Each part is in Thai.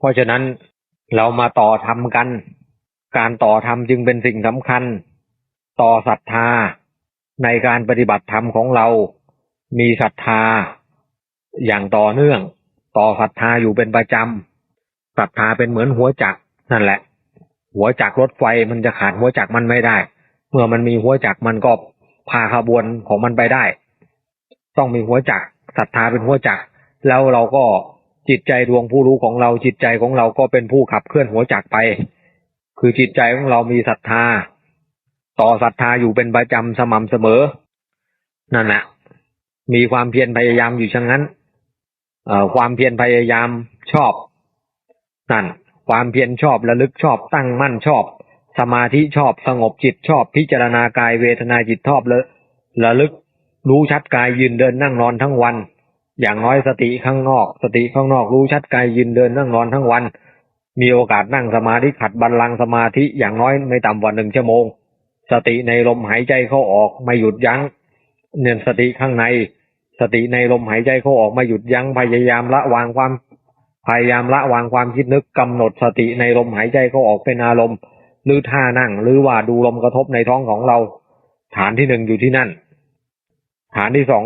เพราะฉะนั้นเรามาต่อทำกัน การต่อทำจึงเป็นสิ่งสำคัญ ต่อศรัทธาในการปฏิบัติธรรมของเรา มีศรัทธา อย่างต่อเนื่อง ต่อศรัทธาอยู่เป็นประจำศรัทธาเป็นเหมือนหัวจักรนั่นแหละ หัวจักรรถไฟมันจะขาดหัวจักรมันไม่ได้ เมื่อมันมีหัวจักรมันก็พาขบวนของมันไปได้ ต้องมีหัวจักรศรัทธาเป็นหัวจักรแล้วเราก็ จิตใจดวงผู้รู้ของเราจิตใจของเราก็เป็นผู้ขับเคลื่อนหัวจักไป คือจิตใจของเรามีศรัทธา ต่อศรัทธาอยู่เป็นประจำสม่ำเสมอ นั่นแหละมีความเพียรพยายามอยู่เช่นนั้นความเพียรพยายามชอบนั่นความเพียรชอบระลึกชอบตั้งมั่นชอบ สมาธิชอบสงบจิตชอบ พิจารณากายเวทนาจิตชอบเลยระลึกรู้ชัดกายยืนเดินนั่งนอนทั้งวัน อย่างน้อยสติข้างนอก สติข้างนอกรู้ชัดกายยืนเดินนั่งนอนทั้งวัน มีโอกาสนั่งสมาธิขัดบัลลังก์สมาธิอย่างน้อยไม่ต่ำกว่าหนึ่งชั่วโมง สติในลมหายใจเข้าออกไม่หยุดยัง้ง เนียนสติข้างใน สติในลมหายใจเข้าออกไม่หยุดยัง้งพยายามละวางความพยายามละวางความคิดนึกกำหนดสติในลมหายใจเข้าออกเป็นอารมณ์หรือท่านั่งหรือว่าดูลมกระทบในท้องของเรา ฐานที่หนึ่งอยู่ที่นั่น ฐานที่สอง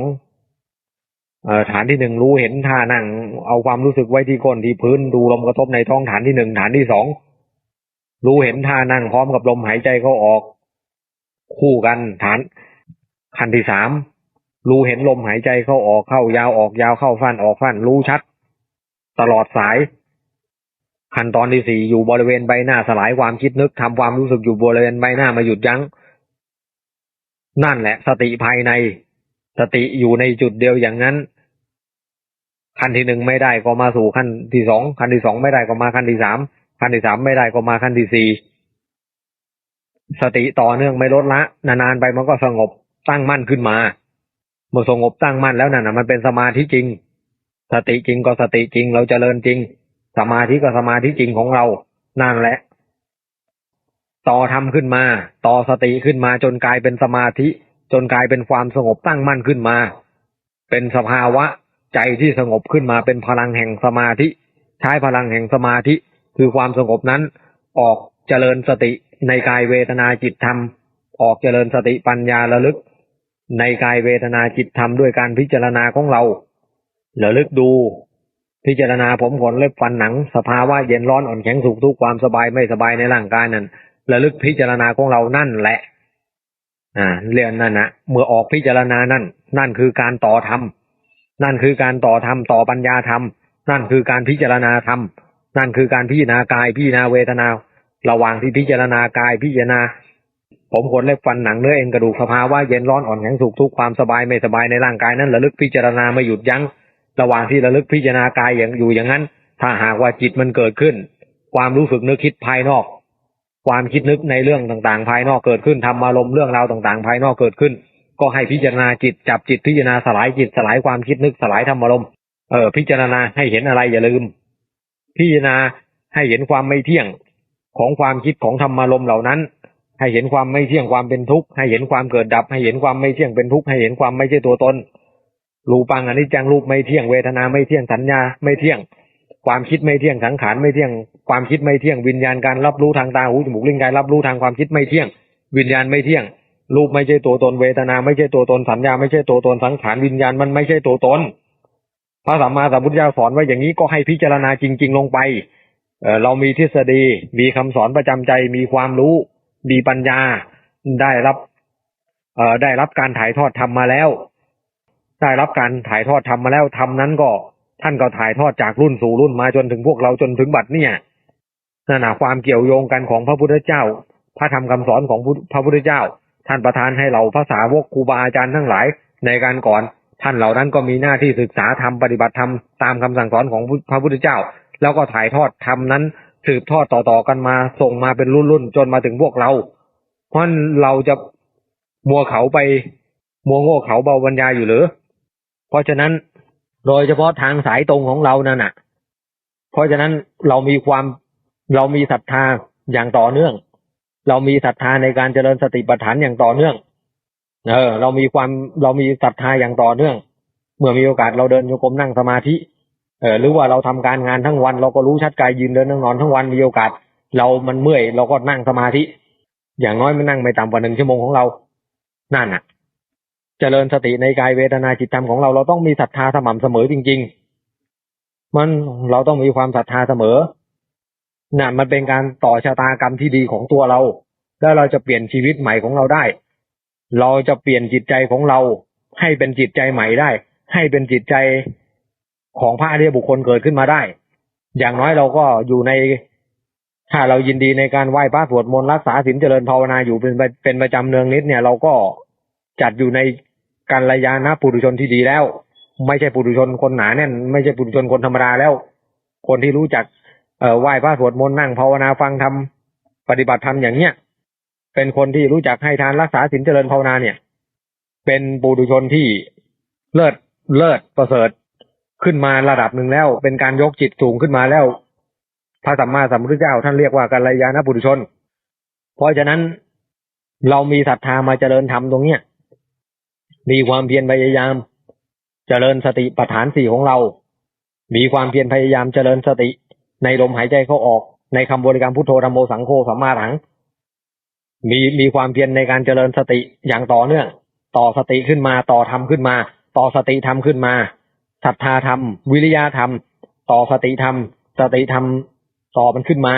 ฐานที่หนึ่งรู้เห็นท่านั่ง เอาความรู้สึกไว้ที่ก้นที่พื้นดูลมกระทบในท้องฐานที่หนึ่งฐานที่สองรู้เห็นท่านั่งพร้อมกับลมหายใจเข้าออก คู่กันฐานขั้นที่สามรู้เห็นลมหายใจเข้าออกเข้ายาวออกยาวเข้าฟันออกฟันรู้ชัด ตลอดสาย ขั้นตอนที่สี่อยู่บริเวณใบหน้าสลายความคิดนึกทำความรู้สึกอยู่บริเวณใบหน้ามาหยุดยัง้ง นั่นแหละ สติภายใน สติอยู่ในจุดเดียวอย่างนั้น ขั้นที่หนึ่งไม่ได้ก็มาสู่ขั้นที่สองขั้นที่สองไม่ได้ก็มาขั้นที่สามขั้นที่สามไม่ได้ก็มาขั้นที่สี่สติต่อเนื่องไม่ลดละ นานๆไปมันก็สงบตั้งมั่นขึ้นมาเมื่อสงบตั้งมั่นแล้วนั่นนะมันเป็นสมาธิจริง สติจริงก็สติจริง เราจเจริญจริง สมาธิก็สมาธิจริงของเรานั่นแหละ ต่อทำขึ้นมา ต่อสติขึ้นมาจนกลายเป็นสมาธิ จนกลายเป็นความสงบตั้งมั่นขึ้นมา เป็นสภาวะ ใจที่สงบขึ้นมาเป็นพลังแห่งสมาธิ ใช้พลังแห่งสมาธิ คือความสงบนั้น ออกเจริญสติในกายเวทนาจิตธรรม ออกเจริญสติปัญญาระลึก ในกายเวทนาจิตธรรมด้วยการพิจารณาของเราระลึกดู พิจารณาผมขนเล็บฟันหนัง สภาวะเย็นร้อนอ่อนแข็งสุขทุกข์ความสบายไม่สบายในร่างกายนั้นระลึกพิจารณาของเรานั่นแหละ อ่า เรื่องนั่นนะเมื่อออกพิจารณานั่น นั่นคือการต่อธรรม นั่นคือการต่อธรรมต่อปัญญาธรรม นั่นคือการพิจารณาธรรม นั่นคือการพิจารณากายพิจารณาเวทนา ระหว่างที่พิจารณากายพิจารณา ผมขนเล็บฟันหนังเนื้อเอ็นกระดูกสภาวะเย็นร้อนอ่อนแข็งสุขทุกความสบายไม่สบายในร่างกายนั้นระลึกพิจารณาไม่หยุดยัง้ง ระหว่างที่ระลึกพิจารณากายอย่างอยู่อย่างนั้น ถ้าหากว่าจิตมันเกิดขึ้น ความรู้สึกนึกคิดภายนอก ความคิดนึกในเรื่องต่างๆ ภายนอกเกิดขึ้นทำอารมณ์เรื่องราวต่างๆ ภายนอกเกิดขึ้น ก็ให้พิจารณาจิตจับจิตพิจารณาสลายจิตสลายความคิดนึกสลายธรรมอารมณ์เออพิจารณาให้เห็นอะไรอย่าลืม พิจารณาให้เห็นความไม่เที่ยงของความคิดของธรรมารมณ์เหล่านั้น ให้เห็นความไม่เที่ยงความเป็นทุกข์ให้เห็นความเกิดดับ ให้เห็นความไม่เที่ยงเป็นทุกข์ให้เห็นความไม่ใช่ตัวตนรูปังอนิจจังรูปไม่เที่ยงเวทนาไม่เที่ยงสัญญาไม่เที่ยง ความคิดไม่เที่ยงสังขารไม่เที่ยง ความคิดไม่เที่ยงวิญญาณการรับรู้ทางตาหูจมูกลิ้นกายรับรู้ทางความคิดไม่เที่ยง วิญญาณไม่เที่ยง รูปไม่ใช่ตัวตนเวทนา ไม่ใช่ตัวตนสัญญา ไม่ใช่ตัวตนสังขารวิญญาณมันไม่ใช่ตัวตนพระสัมมาสัมพุทธเจ้าสอนไว้อย่างนี้ก็ให้พิจารณาจริง ๆ ลงไปเอเรามีทฤษฎี มีคำสอนประจำใจ มีความรู้ มีปัญญา ได้รับเอได้รับการถ่ายทอดทำมาแล้ว ได้รับการถ่ายทอดทำมาแล้วทำนั้นก็ ท่านก็ถ่ายทอดจากรุ่นสู่รุ่นมาจนถึงพวกเราจนถึงบัดเนี่ยนั่นนะความเกี่ยวโยงกันของพระพุทธเจ้า พระธรรมคำสอนของพระพุทธเจ้า ท่านประทานให้เราภาษาวกครูบาอาจารย์ทั้งหลาย ในการก่อน ท่านเหล่านั้นก็มีหน้าที่ศึกษาธรรมปฏิบัติธรรมตามคำสั่งสอนของพระพุทธเจ้า แล้วก็ถ่ายทอดธรรมนั้น สืบทอดต่อๆกันมาส่งมาเป็นรุ่นๆจนมาถึงพวกเรา เพราะเราจะมัวเขาไปมัวโง่เขาเบาบรรยายอยู่หรือ เพราะฉะนั้นโดยเฉพาะทางสายตรงของเรานั่นน่ะ เพราะฉะนั้นเรามีความเรามีศรัทธาอย่างต่อเนื่อง เรามีศรัทธาในการเจริญสติปัฏฐานอย่างต่อเนื่อง เออ เรามีความเรามีศรัทธาอย่างต่อเนื่อง เมื่อมีโอกาสเราเดินโยกมนั่งสมาธิ เออหรือว่าเราทำการงานทั้งวัน เราก็รู้ชัดกายยืนเดินนั่งนอนทั้งวันมีโอกาส เรามันเมื่อยเราก็นั่งสมาธิ อย่างน้อยมันนั่งไม่ต่ำกว่าหนึ่งชั่วโมงของเรานั่นน่ะ เจริญสติในกายเวทนาจิตธรรมของเราเราต้องมีศรัทธาสม่ำเสมอจริง ๆ มันเราต้องมีความศรัทธาเสมอ น่ะมันเป็นการต่อชะตากรรมที่ดีของตัวเรา แล้วเราจะเปลี่ยนชีวิตใหม่ของเราได้ เราจะเปลี่ยนจิตใจของเรา ให้เป็นจิตใจใหม่ได้ ให้เป็นจิตใจของพระอริยบุคคลเกิดขึ้นมาได้ อย่างน้อยเราก็อยู่ใน ถ้าเรายินดีในการไหว้พระสวดมนต์รักษาศีลเจริญภาวนาอยู่เป็นเป็นประจำเนืองนิดเนี่ย เราก็จัดอยู่ในการระยานะปุถุชนที่ดีแล้ว ไม่ใช่ปุถุชนคนหนาแน่น ไม่ใช่ปุถุชนคนธรรมดาแล้ว คนที่รู้จัก ไหว้พระสวดมนต์นั่งภาวนาฟังธรรมปฏิบัติธรรมอย่างเนี้ยเป็นคนที่รู้จักให้ทานรักษาศีลเจริญภาวนาเนี่ย เป็นปุถุชนที่เลิศเลิศประเสริฐขึ้นมาระดับหนึ่งแล้ว เป็นการยกจิตสูงขึ้นมาแล้ว พระสัมมาสัมพุทธเจ้าท่านเรียกว่ากัลยาณปุถุชน เพราะฉะนั้นเรามีศรัทธามาเจริญธรรมตรงเนี้ยมีความเพียรพยายาม เจริญสติปัฏฐานสี่ของเรา มีความเพียรพยายามเจริญสติ ในลมหายใจเข้าออก ในคำบริกรรมพุทโธธรรมโมสังโฆสัมมาถัง มีมีความเพียรในการเจริญสติอย่างต่อเนื่อง ต่อสติขึ้นมาต่อธรรมขึ้นมา ต่อสติธรรมขึ้นมาศรัทธาธรรม วิริยะธรรม ต่อสติธรรม สติธรรมต่อมันขึ้นมา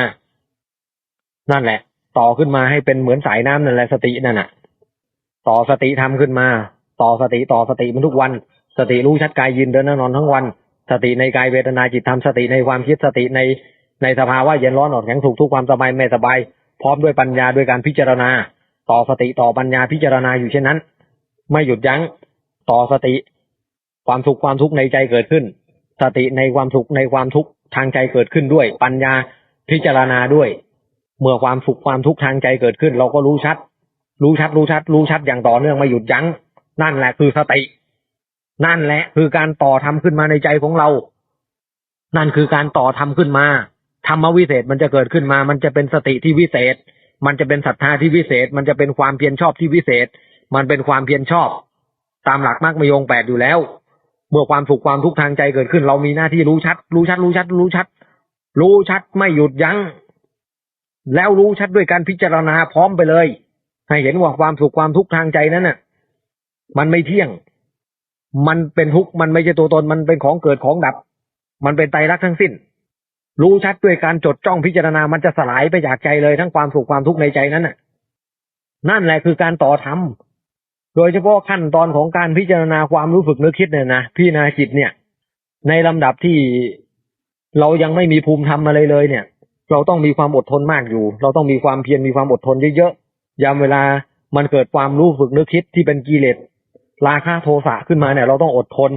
นั่นแหละ ต่อขึ้นมาให้เป็นเหมือนสายน้ำนั่นแหละสตินั่นน่ะ ต่อสติธรรมขึ้นมา ต่อสติต่อสติมันทุกวัน สติรู้ชัดกายยืนเดินนั่งนอนทั้งวัน สติในกายเวทนาจิตธรรมสติในความคิดสติในในสภาวะเย็นร้อนอ่อนแข็งถูกทุกความสบายไม่สบายพร้อมด้วยปัญญาด้วยการพิจารณา ต่อสติต่อปัญญาพิจารณาอยู่เช่นนั้น ไม่หยุดยัง้งต่อสติ ความสุขความทุกข์ในใจเกิดขึ้น สติในความสุขในความทุกข์ทางใจเกิดขึ้นด้วย ปัญญาพิจารณาด้วย เมื่อความสุขความทุกข์ทางใจเกิดขึ้น เราก็รู้ชัด รู้ชัดรู้ชัด รู้ชัดอย่างต่อเนื่องไม่หยุดยัง้ง นั่นแหละคือสติ นั่นแหละ คือการต่อทำขึ้นมาในใจของเรา นั่นคือการต่อทำขึ้นมาธรรมวิเศษมันจะเกิดขึ้นมา มันจะเป็นสติที่วิเศษ มันจะเป็นศรัทธาที่วิเศษ มันจะเป็นความเพียรชอบที่วิเศษ มันเป็นความเพียรชอบ ตามหลักมรรคมยงแปดอยู่แล้ว เมื่อความสุขความทุกข์ทางใจเกิดขึ้น เรามีหน้าที่รู้ชัด รู้ชัด รู้ชัด รู้ชัด รู้ชัดไม่หยุดยัง้ง แล้วรู้ชัดด้วยการพิจารณาพร้อมไปเลย ให้เห็นว่าความสุขความทุกข์ทางใจนั้นน่ะ มันไม่เที่ยง มันเป็นทุกข์มันไม่ใช่ตัวตนมันเป็นของเกิดของดับ มันเป็นไตรลักษณ์ทั้งสิ้น รู้ชัดด้วยการจดจ้องพิจารณามันจะสลายไปจากใจเลยทั้งความสุขความทุกข์ในใจนั้นน่ะ นั่นแหละคือการต่อธรรมโดยเฉพาะขั้นตอนของการพิจารณาความรู้สึกนึกคิดเนี่ยนะพี่นาจิตเนี่ย ในลำดับที่เรายังไม่มีภูมิธรรมอะไรเลยเนี่ย เราต้องมีความอดทนมากอยู่ เราต้องมีความเพียรมีความอดทนเยอะๆยามเวลามันเกิดความรู้สึกนึกคิดที่เป็นกิเลส ราคะโทสะขึ้นมาเนี่ยเราต้องอดทน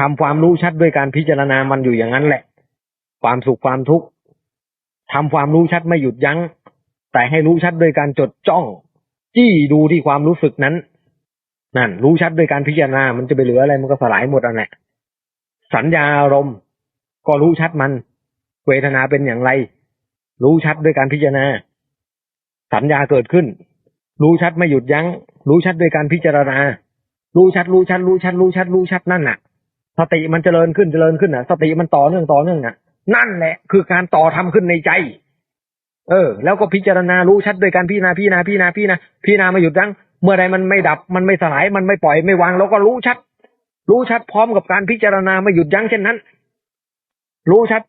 ทำความรู้ชัดด้วยการพิจารณามันอยู่อย่างนั้นแหละ ความสุขความทุกข์ทำความรู้ชัดไม่หยุดยัง้ง แต่ให้รู้ชัดด้วยการจดจ้อง จี้ดูที่ความรู้สึกนั้น นั่น รู้ชัดด้วยการพิจารณา มันจะไปเหลืออะไรมันก็สลายหมดอะแหละสัญญาอารมณ์ ก็รู้ชัดมัน เวทนาเป็นอย่างไร รู้ชัดด้วยการพิจารณา สัญญาเกิดขึ้น รู้ชัดไม่หยุดยัง้ง รู้ชัดด้วยการพิจารณา รู้ชัดรู้ชัดรู้ชัดรู้ชัดรู้ชัดนั่นน่ะ สติมันเจริญขึ้นเจริญขึ้นน่ะ สติมันต่อเนื่องต่อเนื่องน่ะ นั่นแหละ คือการต่อทำขึ้นในใจ เออ แล้วก็พิจารณารู้ชัดด้วยการพิจารณาพิจารณาพิจารณาพิจารณาพิจารณาไม่หยุดยั้งเมื่อใดมันไม่ดับมันไม่สลายมันไม่ปล่อยไม่วางเราก็รู้ชัด รู้ชัดพร้อมกับการพิจารณาไม่หยุดยั้งเช่นนั้น รู้ชัด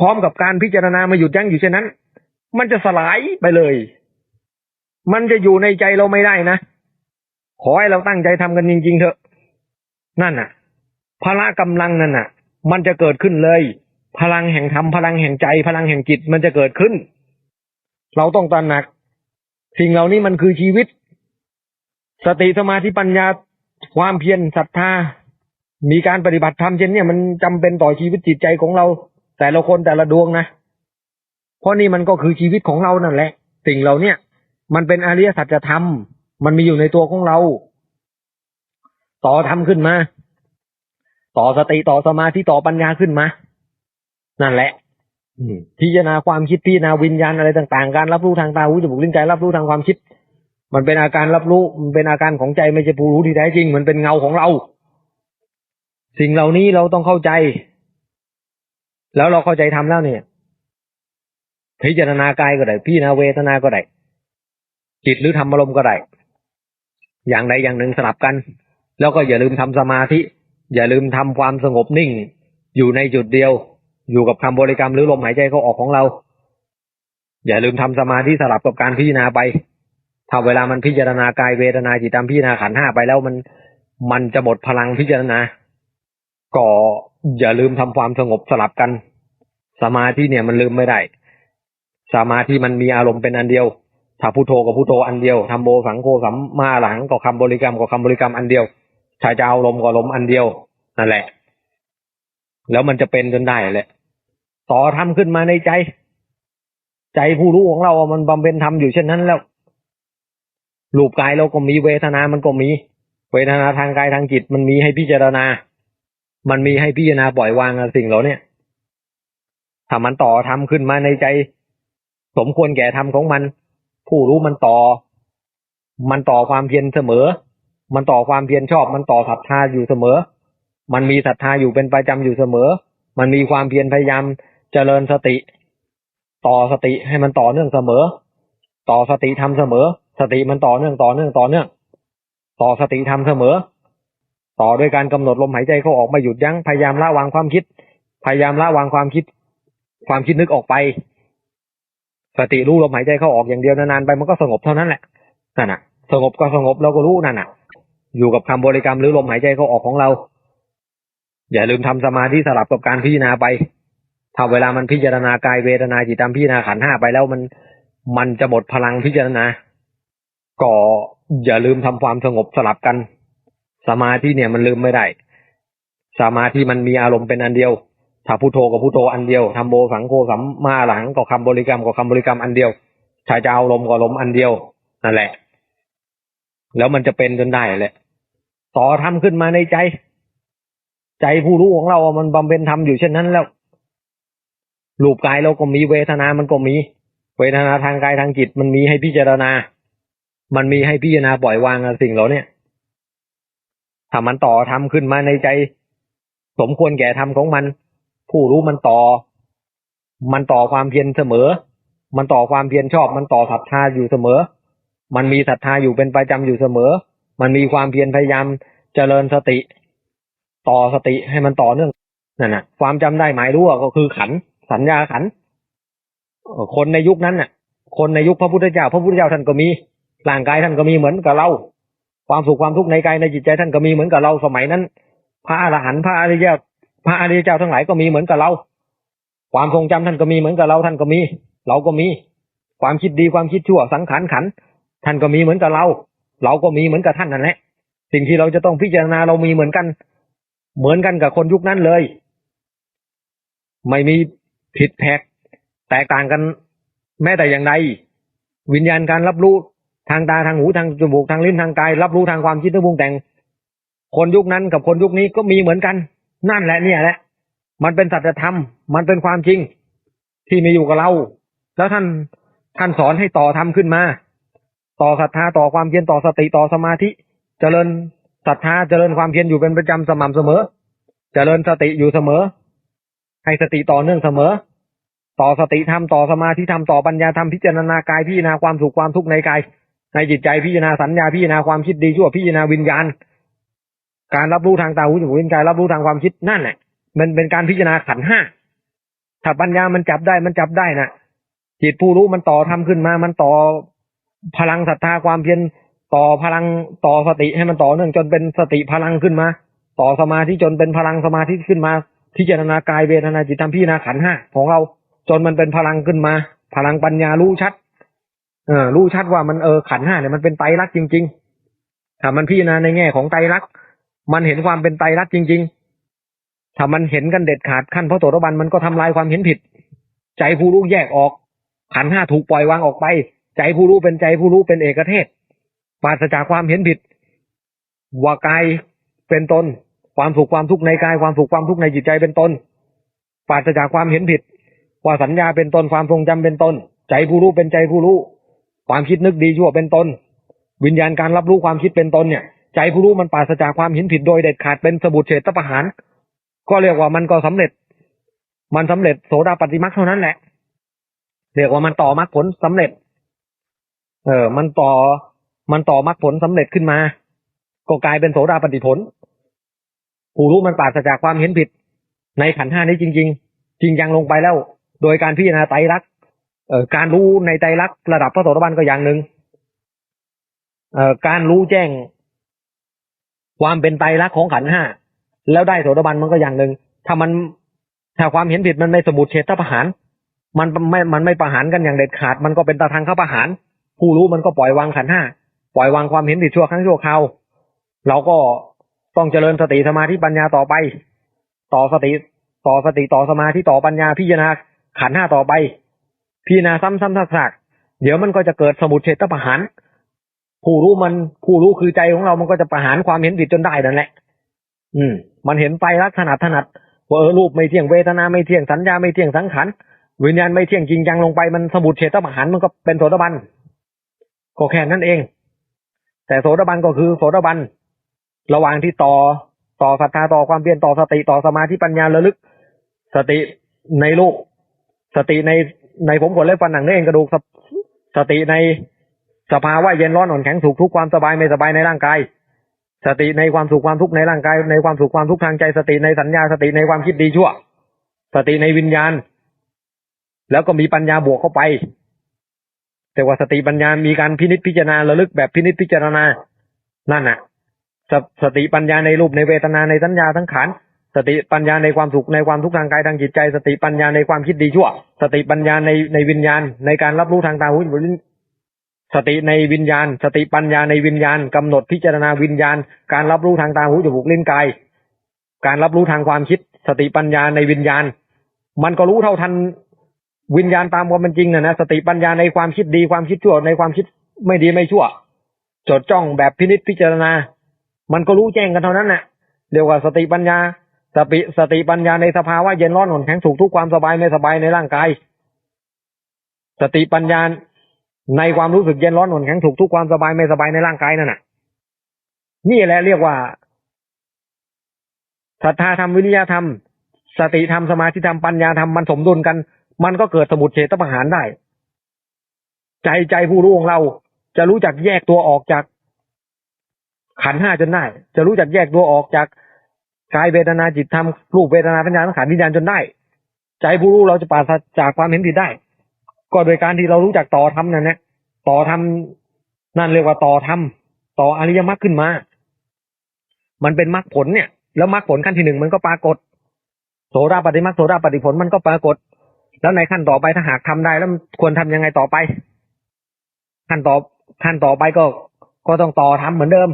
พร้อมกับการพิจารณาไม่หยุดยั้งอยู่เช่นนั้น มันจะสลายไปเลย มันจะอยู่ในใจเราไม่ได้นะ ขอให้เราตั้งใจทำกันจริง ๆ เถอะ นั่นน่ะ พละกำลังนั่นน่ะ มันจะเกิดขึ้นเลย พลังแห่งธรรมพลังแห่งใจ พลังแห่งจิตมันจะเกิดขึ้น เราต้องตระหนัก สิ่งเหล่านี้มันคือชีวิต สติสมาธิปัญญาความเพียรศรัทธา มีการปฏิบัติธรรมเช่นเนี่ยมันจำเป็นต่อชีวิตจิตใจของเรา แต่ละคนแต่ละดวงนะเพราะนี่มันก็คือชีวิตของเรานั่นแหละ สิ่งเหล่าเนี้ยมันเป็นอริยสัจธรรม มันมีอยู่ในตัวของเรา ต่อทำขึ้นมา ต่อสติต่อสมาธิต่อปัญญาขึ้นมา นั่นแหละพิจารณาความคิดพิจารณาวิญญาณอะไรต่างๆ การรับรู้ทางตาหูจมูกลิ้นใจรับรู้ทางความคิด มันเป็นอาการรับรู้ มันเป็นอาการของใจไม่ใช่ผู้รู้ที่แท้จริง มันเป็นเงาของเรา สิ่งเหล่านี้เราต้องเข้าใจ แล้วเราเข้าใจทำแล้วเนี่ย พิจารณากายก็ได้พิจารณาเวทนาก็ได้จิตหรือธรรมอารมณ์ก็ได้ อย่างใดอย่างหนึ่งสลับกัน แล้วก็อย่าลืมทำสมาธิ อย่าลืมทำความสงบนิ่ง อยู่ในจุดเดียว อยู่กับคำบริกรรมหรือลมหายใจเข้าออกของเรา อย่าลืมทำสมาธิสลับกับการพิจารณาไปถ้าเวลามันพิจารณากายเวทนาจิตตามพิจารณาขันห้าไปแล้วมันมันจะหมดพลังพิจารณา ก็อย่าลืมทำความสงบสลับกัน สมาธิเนี่ยมันลืมไม่ได้ สมาธิมันมีอารมณ์เป็นอันเดียว ถ้าพุโทโธกับพุโทโธอันเดียวทำโมสังโฆสัมมาหลังก็คำบริกรรมก็คำบริกรรมอันเดียวถ้าจะเอาลมก็ลมอันเดียวนั่นแหละ แล้วมันจะเป็นจนได้แหละต่อทำขึ้นมาในใจ ใจผู้รู้ของเรา มันบำเพ็ญทำอยู่เช่นนั้นแล้วรูปกายเราก็มีเวทนา มันก็มี เวทนาทางกายทางจิต มันมีให้พิจารณา มันมีให้พิจารณาปล่อยวางสิ่งเหล่าเนี้ยถ้ามันต่อทำขึ้นมาในใจ สมควรแก่ทำของมัน ผู้รู้มันต่อ มันต่อความเพียรเสมอ มันต่อความเพียรชอบ มันต่อศรัทธาอยู่เสมอ มันมีศรัทธาอยู่เป็นประจำอยู่เสมอ มันมีความเพียรพยายามเจริญสติ ต่อสติให้มันต่อเนื่องเสมอ ต่อสติทำเสมอ สติมันต่อเนื่องต่อเนื่องต่อเนื่อง ต่อสติทำเสมอ ต่อด้วยการกำหนดลมหายใจเข้าออกไม่หยุดยั้งพยายามละวางความคิด พยายามละวางความคิด ความคิดนึกออกไป สติรู้ลมหายใจเข้าออกอย่างเดียวนานๆไปมันก็สงบเท่านั้นแหละนั่นน่ะ สงบก็สงบเราก็รู้นั่นน่ะ อยู่กับคำบริกรรมหรือลมหายใจเข้าออกของเรา อย่าลืมทำสมาธิสลับกับการพิจารณาไปถ้าเวลามันพิจารณากายเวทนาจิตตามพิจารณาขันห้าไปแล้วมันมันจะหมดพลังพิจารณาก็อย่าลืมทำความสงบสลับกัน สมาธิเนี่ยมันลืมไม่ได้ สมาธิมันมีอารมณ์เป็นอันเดียว ถ้าพุโทโธกับพุโทโธอันเดียวทำโมสังโฆสัมมาหลังก็คำบริกรรมก็คำบริกรรมอันเดียวถ้าจะเอาลมก็ลมอันเดียวนั่นแหละ แล้วมันจะเป็นจนได้แหละ ต่อทำขึ้นมาในใจ ใจผู้รู้ของเรามันบำเพ็ญทำอยู่เช่นนั้นแล้วรูปกายเราก็มีเวทนา มันก็มี เวทนาทางกายทางจิต มันมีให้พิจารณา มันมีให้พิจารณาปล่อยวางสิ่งเหล่าเนี้ยถ้ามันต่อทำขึ้นมาในใจ สมควรแก่ทำของมัน ผู้รู้มันต่อ มันต่อความเพียรเสมอ มันต่อความเพียรชอบ มันต่อศรัทธาอยู่เสมอ มันมีศรัทธาอยู่เป็นประจำอยู่เสมอ มันมีความเพียรพยายามเจริญสติ ต่อสติให้มันต่อเนื่องนั่นน่ะ ความจำได้หมายรู้ก็คือขัน สัญญาขัน คนในยุคนั้นน่ะ คนในยุคพระพุทธเจ้า พระพุทธเจ้าท่านก็มีร่างกายท่านก็มีเหมือนกับเรา ความสุขความทุกข์ในกายในจิตใจท่านก็มีเหมือนกับเราสมัยนั้น พระอรหันต์พระอริยเจ้า พระอริยเจ้าทั้งหลายก็มีเหมือนกับเรา ความทรงจำท่านก็มีเหมือนกับเราท่านก็มี เราก็มี ความคิดดีความคิดชั่วสังขารขัน ท่านก็มีเหมือนกับเรา เราก็มีเหมือนกับท่านนั่นแหละ สิ่งที่เราจะต้องพิจารณาเรามีเหมือนกัน เหมือนกันกับคนยุคนั้นเลย ไม่มีผิดแผกแตกต่างกันแม้แต่อย่างใดวิญญาณการรับรู้ทางตาทางหูทางจมูกทางลิ้นทางกาย รับรู้ทางความคิดนึกปรุงแต่ง คนยุคนั้นกับคนยุคนี้ก็มีเหมือนกัน นั่นแหละเนี่ยแหละ มันเป็นสัจธรรม มันเป็นความจริง ที่มีอยู่กับเรา แล้วท่านท่านสอนให้ต่อทำขึ้นมา ต่อศรัทธาต่อความเพียรต่อสติต่อสมาธิ เจริญศรัทธาเจริญความเพียรอยู่เป็นประจำสม่ำเสมอ เจริญสติอยู่เสมอ ให้สติต่อเนื่องเสมอ ต่อสติธรรมต่อสมาธิธรรมต่อปัญญาธรรมพิจารณากายพิจารณาความสุขความทุกข์ในกายในจิตใจพิจารณาสัญญาพิจารณาความคิดดีชั่วพิจารณาวิญญาณ การรับรู้ทางตาหูจมูกลิ้นกายรับรู้ทางความคิดนั่นแหละมันเป็นการพิจารณาขันห้าถ้าปัญญามันจับได้มันจับได้นะจิตผู้รู้มันต่อทำขึ้นมา มันต่อพลังศรัทธาความเพียรต่อพลังต่อสติให้มันต่อเนื่องจนเป็นสติพลังขึ้นมา ต่อสมาธิจนเป็นพลังสมาธิขึ้นมาพิจารณากายเวทนาจิตธรรมพิจารณาขันห้าของเรา จนมันเป็นพลังขึ้นมา พลังปัญญารู้ชัด เออรู้ชัดว่ามันเออขันห้าเนี่ยมันเป็นไตรลักษณ์จริง ๆ ถ้ามันพิจารณาในแง่ของไตรลักษณ์ มันเห็นความเป็นไตรลักษณ์จริง ๆ ถ้ามันเห็นกันเด็ดขาดขั้นพระโสดาบันมันก็ทำลายความเห็นผิด ใจผู้รู้แยกออก ขันห้าถูกปล่อยวางออกไป ใจผู้รู้เป็นใจผู้รู้เป็นเอกเทศปราศจากความเห็นผิด ว่ากายเป็นตน ความสุขความทุกข์ในกายความสุขความทุกข์ในจิตใจเป็นตนปราศจากความเห็นผิด ว่าสัญญาเป็นตนความทรงจำเป็นตน ใจผู้รู้เป็นใจผู้รู้ ความคิดนึกดีชั่วเป็นตน วิญญาณการรับรู้ความคิดเป็นตนเนี่ย ใจผู้รู้มันปราศจากความเห็นผิดโดยเด็ดขาดเป็นสมุทเฉตประหาร ก็เรียกว่ามันก็สำเร็จ มันสำเร็จโสดาปฏิมักเท่านั้นแหละ เรียกว่ามันต่อมรรคผลสำเร็จ เออ มันต่อ มันต่อมรรคผลสำเร็จขึ้นมา ก็กลายเป็นโสดาปฏิผล ผู้รู้มันปราศจากความเห็นผิด ในขันห้านี้จริง ๆ จริงจังลงไปแล้ว โดยการพิจารณาไตรลักษณ์เอ่อการรู้ในไตรลักษณ์ระดับพระโสดาบันก็อย่างหนึ่งเอ่อการรู้แจ้ง ความเป็นไตรลักษณ์ของขันห้าแล้วได้โสดาบันมันก็อย่างหนึ่งถ้ามันถ้าความเห็นผิดมันไม่สมุดเฉทประหาร มันไม่มันไม่ประหารกันอย่างเด็ดขาด มันก็เป็นตาทางเข้าประหาร ผู้รู้มันก็ปล่อยวางขันห้าปล่อยวางความเห็นผิดชั่วครั้งชั่วคราวเราก็ต้องเจริญสติสมาธิปัญญาต่อไป ต่อสติต่อสติต่อสมาธิต่อปัญญาพิจารณาขันห้าต่อไปพิจารณาซ้ำๆซากๆเดี๋ยวมันก็จะเกิดสมุดเฉทประหาร ผู้รู้มันผู้รู้คือใจของเรามันก็จะประหารความเห็นผิดจนได้นั่นแหละ อืม มันเห็นไปลักษณะถนัดว่าเออรูปไม่เที่ยงเวทนาไม่เที่ยงสัญญาไม่เที่ยงสังขารวิญญาณไม่เที่ยงจริงจังลงไปมันสมุดเฉทประหารมันก็เป็นโสดาบันก็แค่นั้นเอง แต่โสดาบันก็คือโสดาบันระหว่างที่ต่อต่อศรัทธาต่อความเพียรต่อสติต่อสมาธิปัญญาระลึก สติในโลกสติในในผมขนเล็บฟันหนังเนื้อเองกระดูกสสติใน สภาวะเย็นร้อนอ่อนแข็งสุขทุกความสบายไม่สบายในร่างกายสติในความสุขความทุกข์ในร่างกาย ในความสุขความทุกข์ทางใจสติในสัญญาสติในความคิดดีชั่ว สติในวิญญาณ แล้วก็มีปัญญาบวกเข้าไป แต่ว่าสติปัญญามีการพินิจพิจารณาระลึกแบบพินิจพิจารณานั่นน่ะสสติปัญญาในรูปในเวทนาในสัญญาทั้งขันสติปัญญาในความสุขในความทุกข์ทางกายทางจิตใจ สติปัญญาในความคิดดีชั่ว สติปัญญาในในวิญญาณ ในการรับรู้ทางตาหูจมูกลิ้น สติในวิญญาณ สติปัญญาในวิญญาณกำหนดพิจารณาวิญญาณ การรับรู้ทางตาหูจมูกลิ้นกายการรับรู้ทางความคิด สติปัญญาในวิญญาณ มันก็รู้เท่าทันวิญญาณตามความเป็นจริงนะนะสติปัญญาในความคิดดีความคิดชั่วในความคิดไม่ดีไม่ชั่วจดจ้องแบบพินิจพิจารณา มันก็รู้แจ้งกันเท่านั้นแหละเรียกว่าสติปัญญาสติสติปัญญาในสภาวะเย็นร้อนอ่อนแข็งสุขทุกความสบายไม่สบายในร่างกาย สติปัญญา ในความรู้สึกเย็นร้อนอ่อนแข็งสุขทุกความสบายไม่สบายในร่างกายนั่นน่ะ นี่แหละเรียกว่าศรัทธาธรรมวิริยะธรรม สติธรรมสมาธิธรรมปัญญาธรรมมันสมดุลกัน มันก็เกิดสมุทเฉทประหารได้ ใจใจผู้รู้ของเรา จะรู้จักแยกตัวออกจาก ขันห้าจนได้ จะรู้จักแยกตัวออกจากกายเวทนาจิตธรรมรูปเวทนาปัญญาสังขารวิญญาณจนได้ ใจผู้รู้เราจะปราศจากความเห็นผิดได้ ก็โดยการที่เรารู้จักต่อทำนั่นแหละต่อทำนั่นเรียกว่าต่อทำต่ออริยมรรคขึ้นมา มันเป็นมรรคผลเนี่ย แล้วมรรคผลขั้นที่หนึ่งมันก็ปรากฏ โสดาปฏิมรรคโสดาปฏิผลมันก็ปรากฏ แล้วในขั้นต่อไปถ้าหากทำได้แล้วควรทำยังไงต่อไป ขั้นต่อขั้นต่อไปก็ก็ต้องต่อทำเหมือนเดิม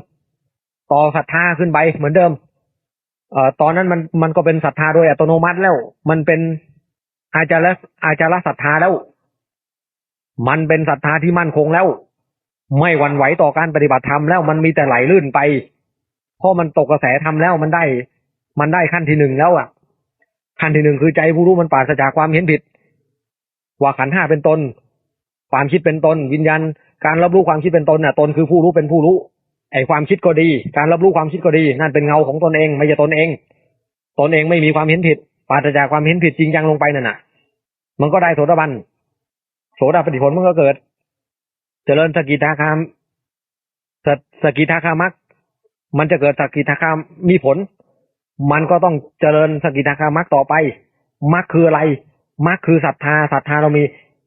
ต่อศรัทธาขึ้นไปเหมือนเดิมเอ่อตอนนั้นมันมันก็เป็นศรัทธาโดยอัตโนมัติแล้ว มันเป็นอาจารย์อาจารย์ศรัทธาแล้ว มันเป็นศรัทธาที่มั่นคงแล้ว ไม่หวั่นไหวต่อการปฏิบัติธรรมแล้วมันมีแต่ไหลลื่นไปเพราะมันตกกระแสธรรมแล้วมันได้ มันได้ขั้นที่หนึ่งแล้วอะ ขั้นที่หนึ่งคือใจผู้รู้มันปราศจากความเห็นผิด ว่าขันห้าเป็นตน ความคิดเป็นตน วิญญาณ การรับรู้ความคิดเป็นตนน่ะ ตนคือผู้รู้เป็นผู้รู้ไอ้ความคิดก็ดี การรับรู้ความคิดก็ดี นั่นเป็นเงาของตนเอง ไม่ใช่ตนเอง ตนเองไม่มีความเห็นผิดปราศจากความเห็นผิดจริงจังลงไปนั่นน่ะ มันก็ได้โสดาบัน โสดาปฏิผลมันก็เกิด เจริญสกิทาคามสสกิทาคามักมันจะเกิดสกิทาคามมีผล มันก็ต้องเจริญสกิทาคามักต่อไปมักคืออะไรมักคือศรัทธาศรัทธาเรามี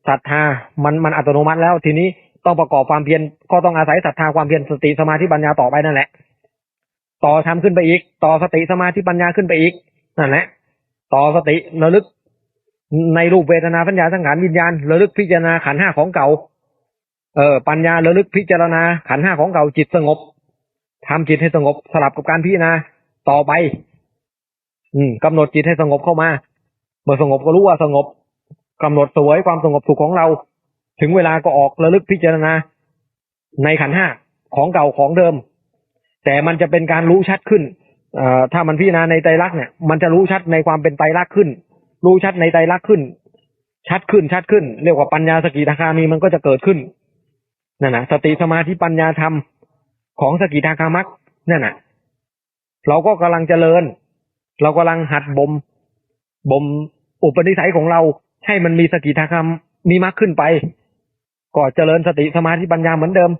ศรัทธามันมันอัตโนมัติแล้ว ทีนี้ต้องประกอบความเพียรก็ต้องอาศัยศรัทธาความเพียรสติสมาธิปัญญาต่อไปนั่นแหละ ต่อทำขึ้นไปอีก ต่อสติสมาธิปัญญาขึ้นไปอีกนั่นแหละ ต่อสติระลึก ในรูปเวทนาปัญญาสังขารวิญญาณระลึกพิจารณาขันห้าของเก่า เออปัญญาระลึกพิจารณาขันห้าของเก่าจิตสงบทำจิตให้สงบสลับกับการพิจารณาต่อไป อืมกำหนดจิตให้สงบเข้ามา เมื่อสงบก็รู้ว่าสงบกำหนดสวยความสงบสุขของเรา ถึงเวลาก็ออกระลึกพิจารณา ในขันห้าของเก่าของเดิม แต่มันจะเป็นการรู้ชัดขึ้นเอ่อถ้ามันพิจารณาในไตรลักษณ์เนี่ยมันจะรู้ชัดในความเป็นไตรลักษณ์ขึ้น รู้ชัดในไตรลักขึ้น ชัดขึ้นชัดขึ้น เรียกว่าปัญญาสกิทาคามีมันก็จะเกิดขึ้นนั่นนะสติสมาธิปัญญาธรรมของสกิทาคามักนั่นนะเราก็กำลังเจริญ เรากำลังหัดบ่มบ่มอุปนิสัยของเราให้มันมีสกิทาครรมมีมากขึ้นไป ก็เจริญสติสมาธิปัญญาเหมือนเดิม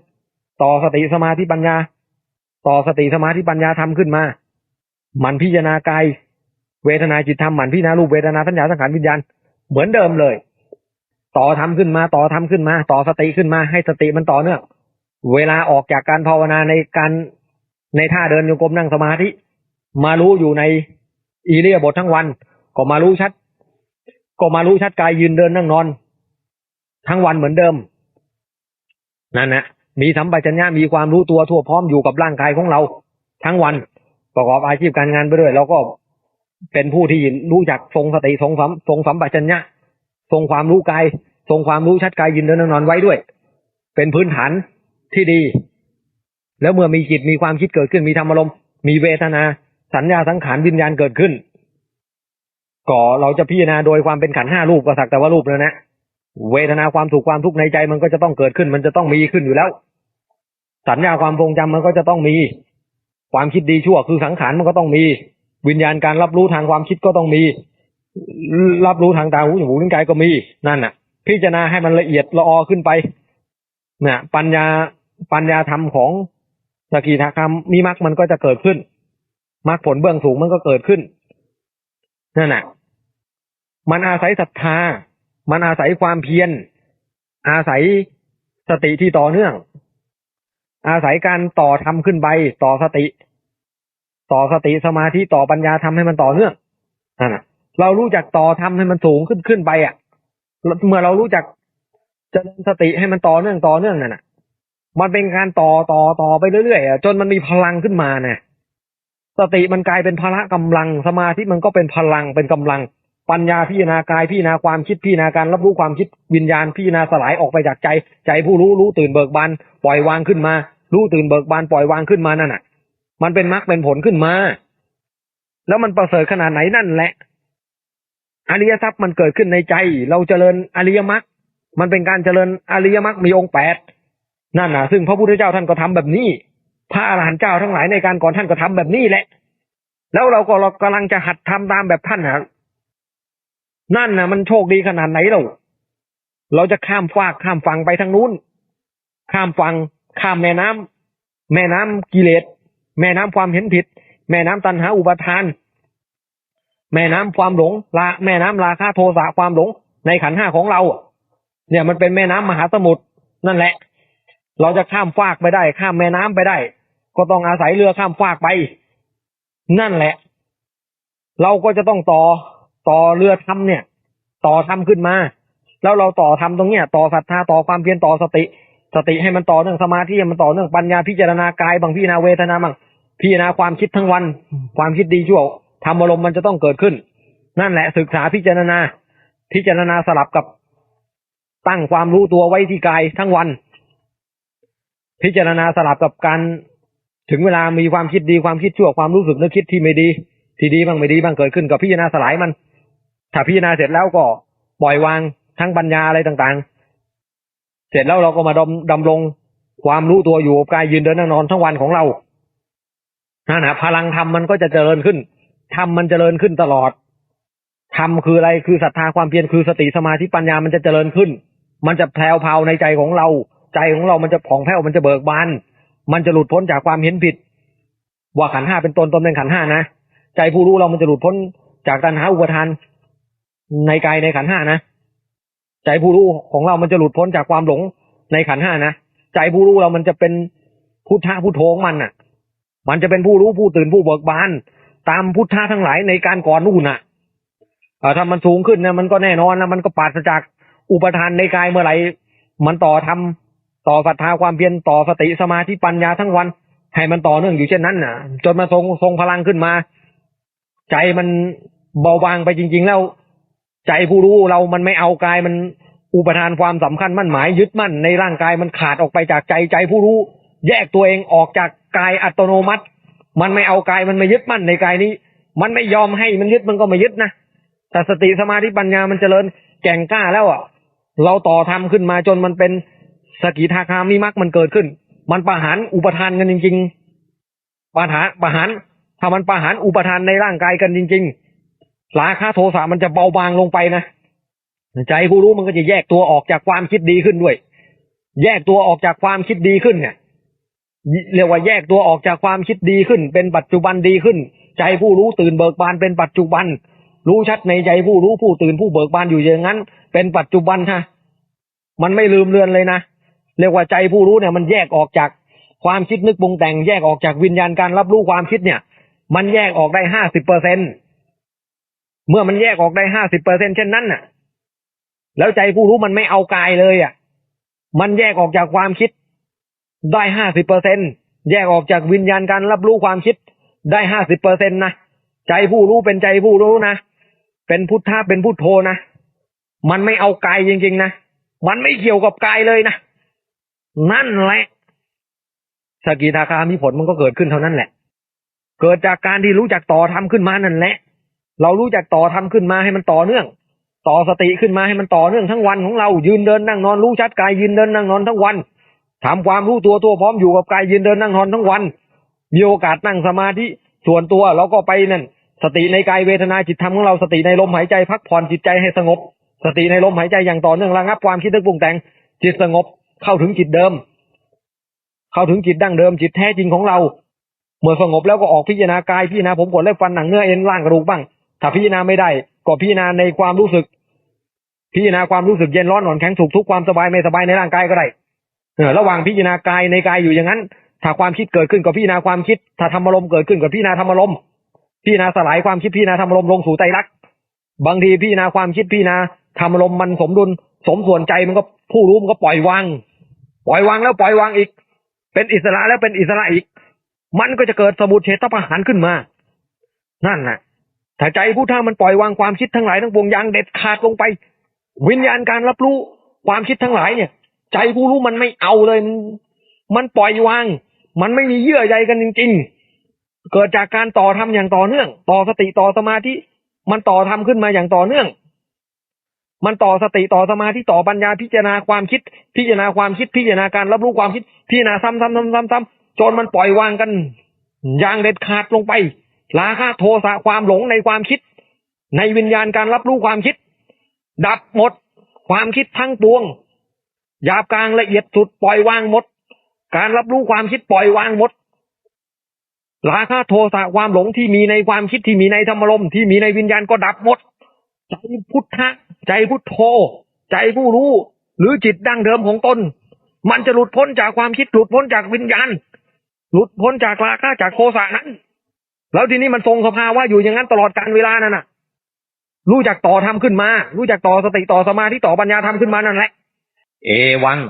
ต่อสติสมาธิปัญญา ต่อสติสมาธิปัญญาทำขึ้นมา มันพิจารณากาย เวทนาจิตธรรมมันพิจารณารูปเวทนาสัญญาสังขารวิญญาณเหมือนเดิมเลย ต่อทำขึ้นมาต่อทำขึ้นมา ต่อสติขึ้นมาให้สติมันต่อเนื่องเวลาออกจากการภาวนาในการในท่าเดินโยกมนั่งสมาธิ มารู้อยู่ในอีเรียบททั้งวัน ก็มารู้ชัด ก็มารู้ชัดกายยืนเดินนั่งนอน ทั้งวันเหมือนเดิม นั่นนะมีสัมปชัญญะมีความรู้ตัวทั่วพร้อมอยู่กับร่างกายของเรา ทั้งวันประกอบอาชีพการงานไปด้วยเราก็ เป็นผู้ที่รู้จักทรงสติทรงสัมทรงสัมปชัญญะทรงความรู้กายทรงความรู้ชัดกายยืนเดินนอนไว้ด้วย เป็นพื้นฐานที่ดี แล้วเมื่อมีจิตมีความคิดเกิดขึ้นมีธรรมอารมณ์มีเวทนา สัญญาสังขารวิญญาณเกิดขึ้นก็เราจะพิจารณาโดยความเป็นขันห้ารูปก็สักแต่ว่ารูปแล้วนะเวทนาความสุขความทุกข์ในใจมันก็จะต้องเกิดขึ้น มันจะต้องมีขึ้นอยู่แล้ว สัญญาความทรงจำมันก็จะต้องมี ความคิดดีชั่วคือสังขารมันก็ต้องมี วิญญาณการรับรู้ทางความคิดก็ต้องมี รับรู้ทางตาหูจมูกลิ้นกายก็มีนั่นน่ะ พิจารณาให้มันละเอียดละออขึ้นไปเนี่ยปัญญาปัญญาธรรมของสกิทาครรมมีมรรคมันก็จะเกิดขึ้นมรรคผลเบื้องสูงมันก็เกิดขึ้นนั่นน่ะ มันอาศัยศรัทธา มันอาศัยความเพียร อาศัยสติที่ต่อเนื่อง อาศัยการต่อทำขึ้นไปต่อสติ ต่อสติสมาธิต่อปัญญาทำให้มันต่อเนื่องนั่นนะเรารู้จักต่อทำให้มันสูงขึ้นขึ้นไปอะเมื่อเรารู้จักเจริญสติให้มันต่อเนื่องต่อเนื่องนั่นน่ะ มันเป็นการต่อต่อต่อไปเรื่อยๆจนมันมีพลังขึ้นมาเนี่ยสติมันกลายเป็นพละกำลังสมาธิมันก็เป็นพลังเป็นกำลัง ปัญญาพิจารณากายพิจารณาความคิดพิจารณาการรับรู้ความคิดวิญญาณพิจารณาสลายออกไปจากใจ ใจผู้รู้รู้ตื่นเบิกบานปล่อยวางขึ้นมา รู้ตื่นเบิกบานปล่อยวางขึ้นมานั่นน่ะ มันเป็นมรรคเป็นผลขึ้นมา แล้วมันประเสริฐขนาดไหนนั่นแหละ อริยทรัพย์มันเกิดขึ้นในใจ เราเจริญอริยมรรคมันเป็นการเจริญอริยมรรคมีองค์แปดนั่นน่ะซึ่งพระพุทธเจ้าท่านก็ทำแบบนี้ พระอรหันต์เจ้าทั้งหลายในการก่อนท่านก็ทำแบบนี้แหละ แล้วเราก็เรากำลังจะหัดทำตามแบบท่านนะนั่นน่ะมันโชคดีขนาดไหนเราเราจะข้ามฟากข้ามฝั่งไปทางนู้น ข้ามฝั่งข้ามแม่น้ำแม่น้ำกิเลส แม่น้ำความเห็นผิด แม่น้ำตัณหาอุปทาน แม่น้ำความหลงละแม่น้ำราคาโทสะความหลง ในขันห้าของเรา เนี่ยมันเป็นแม่น้ำมหาสมุทรนั่นแหละ เราจะข้ามฟากไปได้ ข้ามแม่น้ำไปได้ ก็ต้องอาศัยเรือข้ามฟากไป นั่นแหละ เราก็จะต้องต่อต่อเรือทำเนี่ย ต่อทำขึ้นมา แล้วเราต่อทำตรงเนี้ย ต่อศรัทธาต่อความเพียรต่อสติสติให้มันต่อเนื่องสมาธิให้มันต่อเนื่องปัญญาพิจารณากายบางพิจารณาเวทนาบาง พิจารณาความคิดทั้งวัน ความคิดดีชั่วทำอารมณ์มันจะต้องเกิดขึ้น นั่นแหละศึกษาพิจารณา พิจารณาสลับกับตั้งความรู้ตัวไว้ที่กายทั้งวัน พิจารณาสลับกับการถึงเวลามีความคิดดีความคิดชั่วความรู้สึกนึกคิดที่ไม่ดี ที่ดีบ้างไม่ดีบ้างเกิดขึ้นกับพิจารณาสลายมัน ถ้าพิจารณาเสร็จแล้วก็ปล่อยวางทั้งปัญญาอะไรต่างๆ เสร็จแล้วเราก็มาดำดำรงความรู้ตัวอยู่กับกายยืนเดินนั่งนอนทั้งวันของเรา นั่นนะพลังธรรมมันก็จะเจริญขึ้นธรรมมันเจริญขึ้นตลอดธรรมคืออะไรคือศรัทธาความเพียรคือสติสมาธิปัญญามันจะเจริญขึ้น มันจะแผ่วพาวในใจของเรา ใจของเรามันจะผ่องแผ้วมันจะเบิกบานมันจะหลุดพ้นจากความเห็นผิด ว่าขันห้าเป็นตนตนเป็นขันห้านะใจผู้รู้เรามันจะหลุดพ้นจากตัณหาอุปทาน ในกายในขันห้านะใจผู้รู้ของเรามันจะหลุดพ้นจากความหลงในขันห้านะใจผู้รู้เรามันจะเป็นพุทธะพุทโธของมันน่ะ มันจะเป็นผู้รู้ผู้ตื่นผู้เบิกบาน ตามพุทธะทั้งหลายในการก่อนนู่นน่ะถ้ามันสูงขึ้นนะมันก็แน่นอนนะมันก็ปราศจากอุปทานในกายเมื่อไหร่มันต่อทำต่อศรัทธาความเพียรต่อสติสมาธิปัญญาทั้งวัน ให้มันต่อเนื่องอยู่เช่นนั้นน่ะ จนมาทรงทรงพลังขึ้นมา ใจมันเบาบางไปจริง ๆ แล้ว ใจผู้รู้เรามันไม่เอากายมันอุปทานความสำคัญมั่นหมายยึดมั่นในร่างกายมันขาดออกไปจากใจใจผู้รู้ แยกตัวเองออกจากกายอัตโนมัติ มันไม่เอากายมันไม่ยึดมั่นในกายนี้ มันไม่ยอมให้มันยึดมันก็ไม่ยึดนะแต่สติสมาธิปัญญามันเจริญแก่งกล้าแล้วอะ เราต่อทำขึ้นมาจนมันเป็นสกิทาคามิมักมันเกิดขึ้น มันประหารอุปทานกันจริง ๆประหารประหารถ้ามันประหารอุปทานในร่างกายกันจริงราคะโทสะมันจะเบาบางลงไปนะใจผู้รู้มันก็จะแยกตัวออกจากความคิดดีขึ้นด้วย แยกตัวออกจากความคิดดีขึ้นเนี่ย เรียกว่าแยกตัวออกจากความคิดดีขึ้น เป็นปัจจุบันดีขึ้น ใจผู้รู้ตื่นเบิกบานเป็นปัจจุบัน รู้ชัดในใจผู้รู้ผู้ตื่นผู้เบิกบานอยู่อย่างนั้น เป็นปัจจุบันฮะมันไม่ลืมเลือนเลยนะเรียกว่าใจผู้รู้เนี่ยมันแยกออกจากความคิดนึกปรุงแต่งแยกออกจากวิญญาณการรับรู้ความคิดเนี่ย มันแยกออกได้ห้าสิบเปอร์เซ็นเมื่อมันแยกออกได้ห้าสิบเปอร์เซ็นเช่นนั้นน่ะ แล้วใจผู้รู้มันไม่เอากายเลยอะ มันแยกออกจากความคิด ได้ห้าสิบเปอร์เซ็นแยกออกจากวิญญาณการรับรู้ความคิดได้ห้าสิบเปอร์เซ็นตนะใจผู้รู้เป็นใจผู้รู้นะเป็นพุทธะเป็นพุทโธนะมันไม่เอากายจริง ๆ นะมันไม่เกี่ยวกับกายเลยนะนั่นแหละสกิทาคามีผลมันก็เกิดขึ้นเท่านั้นแหละ เกิดจากการที่รู้จักต่อทำขึ้นมานั่นแหละ เรารู้จักต่อทำขึ้นมาให้มันต่อเนื่อง ต่อสติขึ้นมาให้มันต่อเนื่องทั้งวันของเรายืนเดินนั่งนอนรู้ชัดกายยืนเดินนั่งนอนทั้งวัน ทำความรู้ตัวตัวพร้อมอยู่กับกายยืนเดินนั่งนอนทั้งวัน มีโอกาสนั่งสมาธิส่วนตัวเราก็ไปนั่นสติในกายเวทนาจิตธรรมของเราสติในลมหายใจพักผ่อนจิตใจให้สงบ สติในลมหายใจอย่างต่อเนื่องระงับความคิดนึกปรุงแต่งจิตสงบเข้าถึงจิตเดิม เข้าถึงจิตดั้งเดิมจิตแท้จริงของเรา เมื่อสงบแล้วก็ออกพิจารณากายพิจารณาผมขนเล็บฟันหนังเนื้อเอ็นร่างกระดูกบ้าง ถ้าพิจารณาไม่ได้ก็พิจารณาในความรู้สึก พิจารณาความรู้สึกเย็นร้อนอ่อนแข็งสุขทุกความสบายไม่สบายในร่างกายก็ได้ ระหว่างพิจารณากายในกายอยู่อย่างนั้น ถ้าความคิดเกิดขึ้นก็พิจารณาความคิด ถ้าธรรมอารมเกิดขึ้นก็พิจารณาธรรมอารมพิจารณาสลายความคิดพิจารณาธรรมอารมลงสู่ใจรักบางทีพิจารณาความคิดพิจารณาธรรมอารมมันสมดุล สมส่วนใจมันก็ผู้รู้มันก็ปล่อยวางปล่อยวางแล้วปล่อยวางอีก เป็นอิสระแล้วเป็นอิสระอีก มันก็จะเกิดสมุทเฉทประหารขึ้นมา นั่นน่ะถ้าใจผู้ท่ามันปล่อยวางความคิดทั้งหลายทั้งปวงอย่างเด็ดขาดลงไป วิญญาณการรับรู้ความคิดทั้งหลายเนี่ย ใจผู้รู้มันไม่เอาเลยมันมันปล่อยวาง มันไม่มีเยื่อใยกันจริงๆ เกิดจากการต่อทำอย่างต่อเนื่อง ต่อสติต่อสมาธิ มันต่อทำขึ้นมาอย่างต่อเนื่อง มันต่อสติต่อสมาธิต่อปัญญาพิจารณาความคิด พิจารณาความคิดพิจารณาการรับรู้ความคิด พิจารณาซ้ำซ้ำซ้ำซ้ำซ้ำจนมันปล่อยวางกันอย่างเด็ดขาดลงไปราคะโทสะความหลงในความคิด ในวิญญาณการรับรู้ความคิด ดับหมดความคิดทั้งปวง หยาบกลางละเอียดสุดปล่อยวางหมด การรับรู้ความคิดปล่อยวางหมดราคะโทสะความหลงที่มีในความคิดที่มีในธรรมลมที่มีในวิญญาณก็ดับหมด ใจพุทธะ ใจพุทโธ ใจผู้รู้ หรือจิตดั้งเดิมของตน มันจะหลุดพ้นจากความคิดหลุดพ้นจากวิญญาณ หลุดพ้นจากราคะจากโทสะนั้น แล้วทีนี้มันทรงสภาวะอยู่อย่างนั้นตลอดการเวลานั่นน่ะ รู้จักต่อทำขึ้นมา รู้จักต่อสติต่อสมาธิต่อปัญญาทำขึ้นมานั่นแหละ ඒවං